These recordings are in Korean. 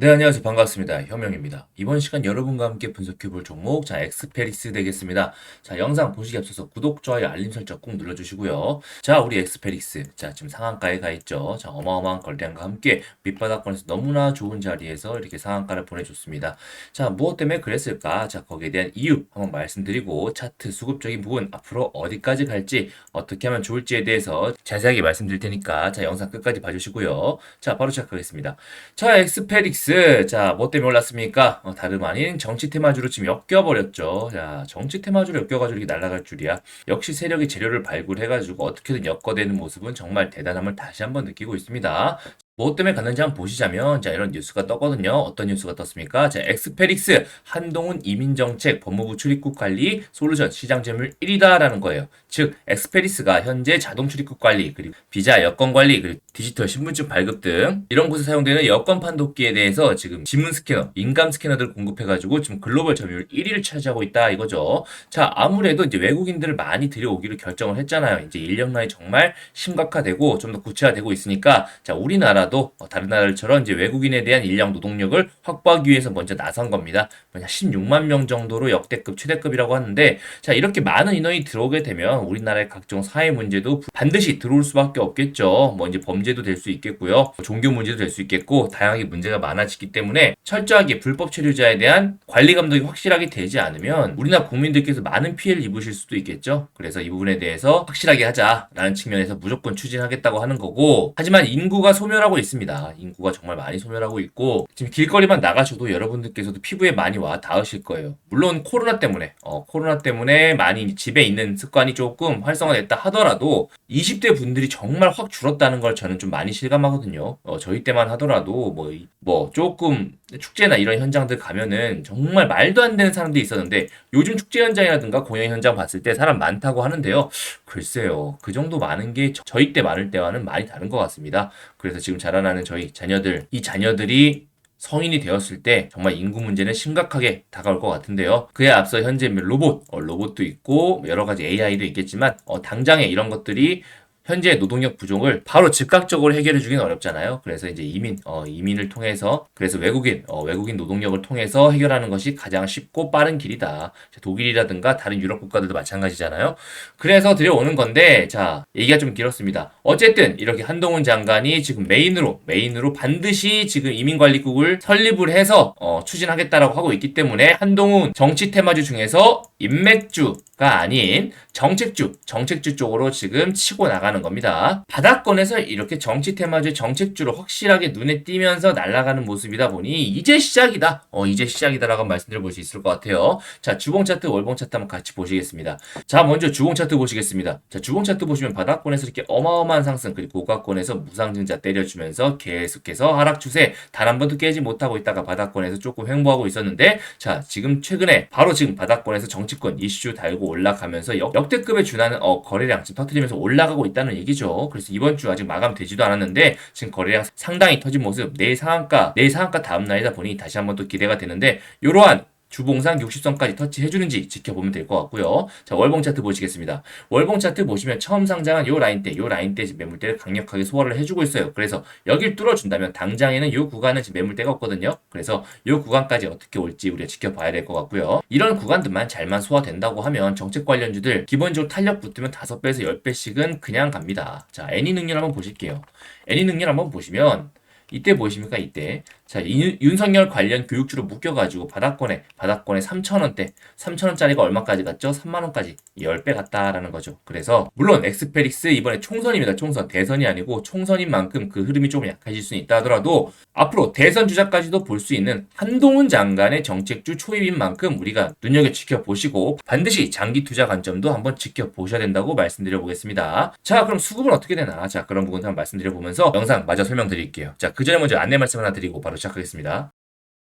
네, 안녕하세요. 반갑습니다. 현명입니다. 이번 시간 여러분과 함께 분석해 볼 종목, 자, 엑스페리스 되겠습니다. 자, 영상 보시기 앞서서 구독, 좋아요, 알림 설정 꼭 눌러주시고요. 자, 우리 엑스페리스. 자, 지금 상한가에 가 있죠. 자, 어마어마한 거래량과 함께 밑바닥권에서 너무나 좋은 자리에서 이렇게 상한가를 보내줬습니다. 자, 무엇 때문에 그랬을까? 자, 거기에 대한 이유 한번 말씀드리고, 차트 수급적인 부분 앞으로 어디까지 갈지, 어떻게 하면 좋을지에 대해서 자세하게 말씀드릴 테니까, 자, 영상 끝까지 봐주시고요. 자, 바로 시작하겠습니다. 자, 엑스페릭스. 자, 뭐 때문에 올랐습니까? 어, 다름 아닌 정치 테마주로 지금 엮여버렸죠. 자, 정치 테마주로 엮여가지고 이렇게 날아갈 줄이야. 역시 세력이 재료를 발굴해가지고 어떻게든 엮어대는 모습은 정말 대단함을 다시 한번 느끼고 있습니다. 뭐 때문에 갔는지 한번 보시자면 자 이런 뉴스가 떴거든요. 어떤 뉴스가 떴습니까? 자 엑스페릭스 한동훈 이민정책 법무부 출입국 관리 솔루션 시장 점유율 1위다라는 거예요. 즉 엑스페리스가 현재 자동 출입국 관리 그리고 비자 여권 관리 그리고 디지털 신분증 발급 등 이런 곳에 사용되는 여권 판독기에 대해서 지금 지문 스캐너, 인감 스캐너들을 공급해가지고 지금 글로벌 점유율 1위를 차지하고 있다 이거죠. 자 아무래도 이제 외국인들을 많이 들여오기로 결정을 했잖아요. 이제 인력난이 정말 심각화되고 좀 더 구체화되고 있으니까 자 우리나라 도 어, 다른 나라들처럼 이제 외국인에 대한 인력 노동력을 확보하기 위해서 먼저 나선 겁니다. 뭐냐 16만 명 정도로 역대급 최대급이라고 하는데 자 이렇게 많은 인원이 들어오게 되면 우리나라의 각종 사회 문제도 반드시 들어올 수밖에 없겠죠. 뭐 이제 범죄도 될 수 있겠고요. 종교 문제도 될 수 있겠고 다양하게 문제가 많아지기 때문에 철저하게 불법 체류자에 대한 관리 감독이 확실하게 되지 않으면 우리나라 국민들께서 많은 피해를 입으실 수도 있겠죠. 그래서 이 부분에 대해서 확실하게 하자라는 측면에서 무조건 추진하겠다고 하는 거고 하지만 인구가 소멸하고 있습니다. 인구가 정말 많이 소멸하고 있고 지금 길거리만 나가셔도 여러분들께서도 피부에 많이 와 닿으실 거예요. 물론 코로나 때문에 어, 코로나 때문에 많이 집에 있는 습관이 조금 활성화됐다 하더라도 20대 분들이 정말 확 줄었다는 걸 저는 좀 많이 실감하거든요. 어, 저희 때만 하더라도 뭐, 이- 뭐 조금 축제나 이런 현장들 가면은 정말 말도 안 되는 사람들이 있었는데 요즘 축제 현장이라든가 공연 현장 봤을 때 사람 많다고 하는데요. 글쎄요. 그 정도 많은 게 저- 저희 때 많을 때와는 많이 다른 것 같습니다. 그래서 지금 자라나는 저희 자녀들, 이 자녀들이 성인이 되었을 때 정말 인구 문제는 심각하게 다가올 것 같은데요. 그에 앞서 현재 로봇, 어, 로봇도 있고 여러 가지 AI도 있겠지만 어, 당장에 이런 것들이 현재 노동력 부족을 바로 즉각적으로 해결해 주기는 어렵잖아요. 그래서 이제 이민, 어, 이민을 통해서, 그래서 외국인, 어, 외국인 노동력을 통해서 해결하는 것이 가장 쉽고 빠른 길이다. 독일이라든가 다른 유럽 국가들도 마찬가지잖아요. 그래서 들여오는 건데, 자, 얘기가 좀 길었습니다. 어쨌든, 이렇게 한동훈 장관이 지금 메인으로, 메인으로 반드시 지금 이민관리국을 설립을 해서, 어, 추진하겠다라고 하고 있기 때문에, 한동훈 정치 테마주 중에서 인맥주가 아닌 정책주, 정책주 쪽으로 지금 치고 나가는 겁니다. 바닥권에서 이렇게 정치 테마주 정책주로 확실하게 눈에 띄면서 날아가는 모습이다 보니 이제 시작이다. 어, 이제 시작이다라고 말씀드려 볼 수 있을 것 같아요. 자, 주봉 차트, 월봉 차트 한번 같이 보시겠습니다. 자, 먼저 주봉 차트 보시겠습니다. 자, 주봉 차트 보시면 바닥권에서 이렇게 어마어마한 상승, 그리고 고가권에서 무상증자 때려주면서 계속해서 하락 추세 단 한 번도 깨지 못하고 있다가 바닥권에서 조금 횡보하고 있었는데, 자, 지금 최근에 바로 지금 바닥권에서 정 치권 이슈 달고 올라가면서 역, 역대급에 준하는 어, 거래량 지금 터트리면서 올라가고 있다는 얘기죠. 그래서 이번 주 아직 마감되지도 않았는데 지금 거래량 상당히 터진 모습, 내일 상한가, 내일 상한가 다음 날이다 보니 다시 한번 또 기대가 되는데 이러한 주봉상 60선까지 터치해주는지 지켜보면 될 것 같고요. 자, 월봉 차트 보시겠습니다. 월봉 차트 보시면 처음 상장한 요 라인대, 요 라인대 지금 매물대를 강력하게 소화를 해주고 있어요. 그래서 여길 뚫어준다면 당장에는 요 구간은 지금 매물대가 없거든요. 그래서 요 구간까지 어떻게 올지 우리가 지켜봐야 될 것 같고요. 이런 구간들만 잘만 소화된다고 하면 정책 관련주들 기본적으로 탄력 붙으면 5배에서 10배씩은 그냥 갑니다. 자, 애니 능률 한번 보실게요. 애니 능률 한번 보시면 이때 보이십니까? 이때. 자, 이- 윤석열 관련 교육주로 묶여가지고 바닥권에, 바닥권에 3천원대, 3천원짜리가 얼마까지 갔죠? 3만원까지 10배 갔다라는 거죠. 그래서, 물론 엑스페릭스 이번에 총선입니다. 총선. 대선이 아니고 총선인 만큼 그 흐름이 조금 약해질 수는 있다 하더라도, 앞으로 대선 주자까지도 볼 수 있는 한동훈 장관의 정책주 초입인 만큼 우리가 눈여겨 지켜보시고, 반드시 장기 투자 관점도 한번 지켜보셔야 된다고 말씀드려 보겠습니다. 자, 그럼 수급은 어떻게 되나? 자, 그런 부분 한번 말씀드려 보면서 영상 마저 설명드릴게요. 자, 그 전에 먼저 안내 말씀 하나 드리고 바로 시작하겠습니다.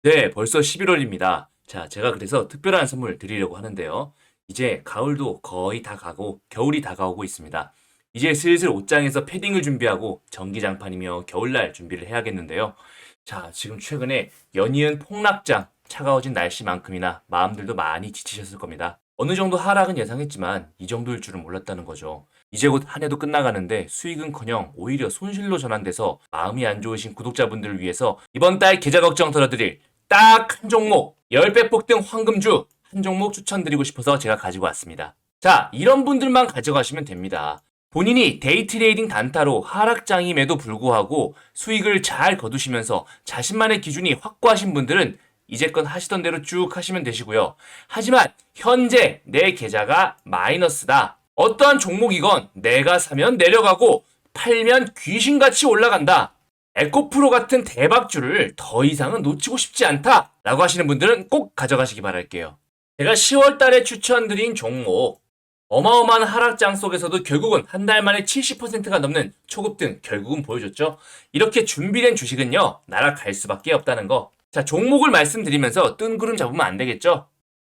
네, 벌써 11월입니다. 자, 제가 그래서 특별한 선물 드리려고 하는데요. 이제 가을도 거의 다 가고 겨울이 다가오고 있습니다. 이제 슬슬 옷장에서 패딩을 준비하고 전기장판이며 겨울날 준비를 해야겠는데요. 자, 지금 최근에 연이은 폭락장 차가워진 날씨만큼이나 마음들도 많이 지치셨을 겁니다. 어느 정도 하락은 예상했지만 이 정도일 줄은 몰랐다는 거죠. 이제 곧 한 해도 끝나가는데 수익은커녕 오히려 손실로 전환돼서 마음이 안 좋으신 구독자분들을 위해서 이번 달 계좌 걱정 덜어드릴 딱 한 종목 10배 폭등 황금주 한 종목 추천드리고 싶어서 제가 가지고 왔습니다. 자, 이런 분들만 가져가시면 됩니다. 본인이 데이트레이딩 단타로 하락장임에도 불구하고 수익을 잘 거두시면서 자신만의 기준이 확고하신 분들은 이제껏 하시던 대로 쭉 하시면 되시고요. 하지만 현재 내 계좌가 마이너스다. 어떠한 종목이건 내가 사면 내려가고 팔면 귀신같이 올라간다. 에코프로 같은 대박주를 더 이상은 놓치고 싶지 않다. 라고 하시는 분들은 꼭 가져가시기 바랄게요. 제가 10월 달에 추천드린 종목 어마어마한 하락장 속에서도 결국은 한 달 만에 70%가 넘는 초급등 결국은 보여줬죠. 이렇게 준비된 주식은요, 날아갈 수밖에 없다는 거. 자, 종목을 말씀드리면서 뜬구름 잡으면 안 되겠죠?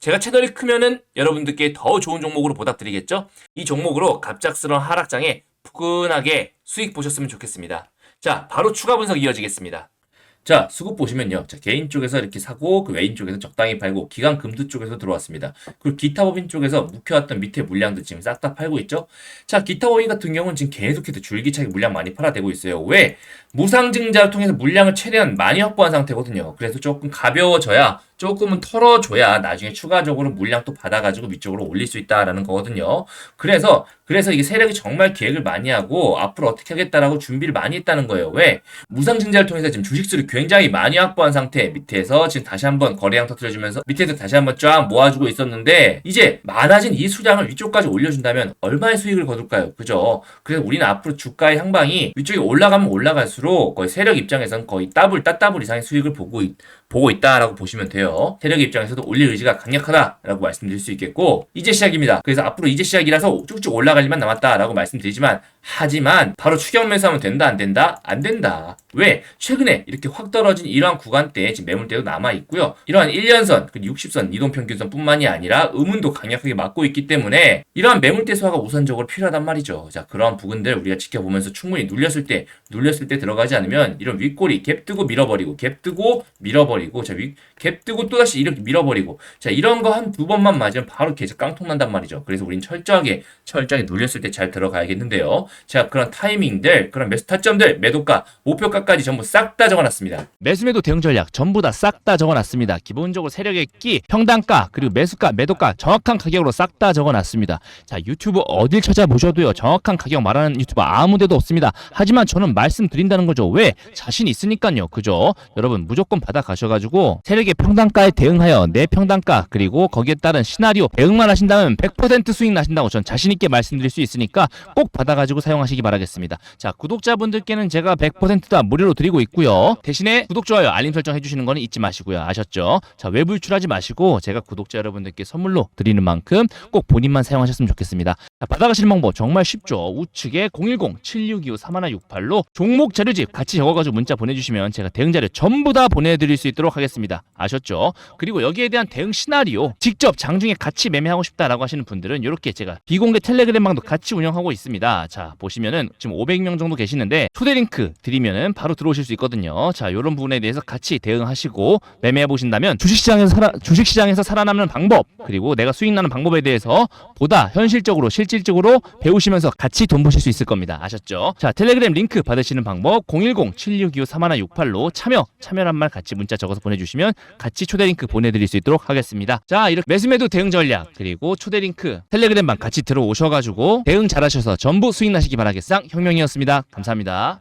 제가 채널이 크면은 여러분들께 더 좋은 종목으로 보답드리겠죠? 이 종목으로 갑작스러운 하락장에 푸근하게 수익 보셨으면 좋겠습니다. 자, 바로 추가 분석 이어지겠습니다. 자, 수급 보시면요. 자, 개인 쪽에서 이렇게 사고, 그 외인 쪽에서 적당히 팔고, 기관 금두 쪽에서 들어왔습니다. 그리고 기타 법인 쪽에서 묵혀왔던 밑에 물량도 지금 싹 다 팔고 있죠. 자, 기타 법인 같은 경우는 지금 계속해서 줄기차게 물량 많이 팔아대고 있어요. 왜? 무상증자를 통해서 물량을 최대한 많이 확보한 상태거든요. 그래서 조금 가벼워져야 조금은 털어줘야 나중에 추가적으로 물량 또 받아가지고 위쪽으로 올릴 수 있다라는 거거든요. 그래서 그래서 이게 세력이 정말 계획을 많이 하고 앞으로 어떻게 하겠다라고 준비를 많이 했다는 거예요. 왜? 무상증자를 통해서 지금 주식수를 굉장히 많이 확보한 상태 밑에서 지금 다시 한번 거래량 터트려주면서 밑에서 다시 한번 쫙 모아주고 있었는데 이제 많아진 이 수량을 위쪽까지 올려준다면 얼마의 수익을 거둘까요? 그죠? 그래서 우리는 앞으로 주가의 향방이 위쪽에 올라가면 올라갈수록 거의 세력 입장에서는 거의 더블 따따블 이상의 수익을 보고 있, 보고 있다라고 보시면 돼요. 세력 입장에서도 올릴 의지가 강력하다라고 말씀드릴 수 있겠고 이제 시작입니다. 그래서 앞으로 이제 시작이라서 쭉쭉 올라갈 일만 남았다라고 말씀드리지만 하지만 바로 추격 매수하면 된다 안 된다 안 된다. 왜? 최근에 이렇게 확 떨어진 이러한 구간대에 지금 매물대도 남아 있고요. 이러한 1년선, 그 60선, 이동 평균선뿐만이 아니라 의문도 강력하게 막고 있기 때문에 이러한 매물대 소화가 우선적으로 필요하단 말이죠. 자, 그러한 부분들 우리가 지켜보면서 충분히 눌렸을 때, 눌렸을 때 들어가지 않으면 이런 윗골이 갭 뜨고 밀어버리고, 갭 뜨고 밀어버리고, 자, 윗, 갭 뜨고 또다시 이렇게 밀어버리고, 자, 이런 거 한 두 번만 맞으면 바로 계속 깡통 난단 말이죠. 그래서 우린 철저하게, 철저하게 눌렸을 때 잘 들어가야겠는데요. 자, 그런 타이밍들, 그런 매수 타점들, 매도가, 목표가까지 전부 싹 다 적어놨습니다. 매수 매도 대응 전략 전부 다 싹 다 적어놨습니다. 기본적으로 세력의 끼, 평단가, 그리고 매수가, 매도가 정확한 가격으로 싹 다 적어놨습니다. 자 유튜브 어딜 찾아보셔도요 정확한 가격 말하는 유튜버 아무데도 없습니다. 하지만 저는 말씀드린다는 거죠. 왜? 자신 있으니까요. 그죠? 여러분 무조건 받아 가셔 가지고 세력의 평단가에 대응하여 내 평단가 그리고 거기에 따른 시나리오 대응만 하신다면 100% 수익 나신다고 전 자신 있게 말씀드릴 수 있으니까 꼭 받아가지고 사용하시기 바라겠습니다. 자 구독자분들께는 제가 100%다 무료로 드리고 있고요. 대신에 구독 좋아요 알림 설정 해주시는 거는 잊지 마시고요. 아셨죠? 자 외부 유출하지 마시고 제가 구독자 여러분들께 선물로 드리는 만큼 꼭 본인만 사용하셨으면 좋겠습니다. 자, 받아가시는 방법 정말 쉽죠. 우측에 010-7625-3168로 종목 자료집 같이 적어가지고 문자 보내주시면 제가 대응 자료 전부 다 보내드릴 수 있도록 하겠습니다. 아셨죠? 그리고 여기에 대한 대응 시나리오 직접 장중에 같이 매매하고 싶다라고 하시는 분들은 이렇게 제가 비공개 텔레그램 방도 같이 운영하고 있습니다. 자 보시면은 지금 500명 정도 계시는데 초대 링크 드리면은 바로 들어오실 수 있거든요. 자 이런 부분에 대해서 같이 대응하시고 매매해 보신다면 주식시장에서 살아, 주식시장에서 살아남는 방법 그리고 내가 수익 나는 방법에 대해서 보다 현실적으로 실질적으로 배우시면서 같이 돈 버실 수 있을 겁니다. 아셨죠? 자 텔레그램 링크 받으시는 방법 010-7625-3168로 참여 참여란 말 같이 문자 적어서 보내주시면 같이 초대 링크 보내드릴 수 있도록 하겠습니다. 자 이렇게 매수매도 대응 전략 그리고 초대 링크 텔레그램방 같이 들어오셔가지고 대응 잘하셔서 전부 수익 나시기 바라겠상 혁명이었습니다. 감사합니다.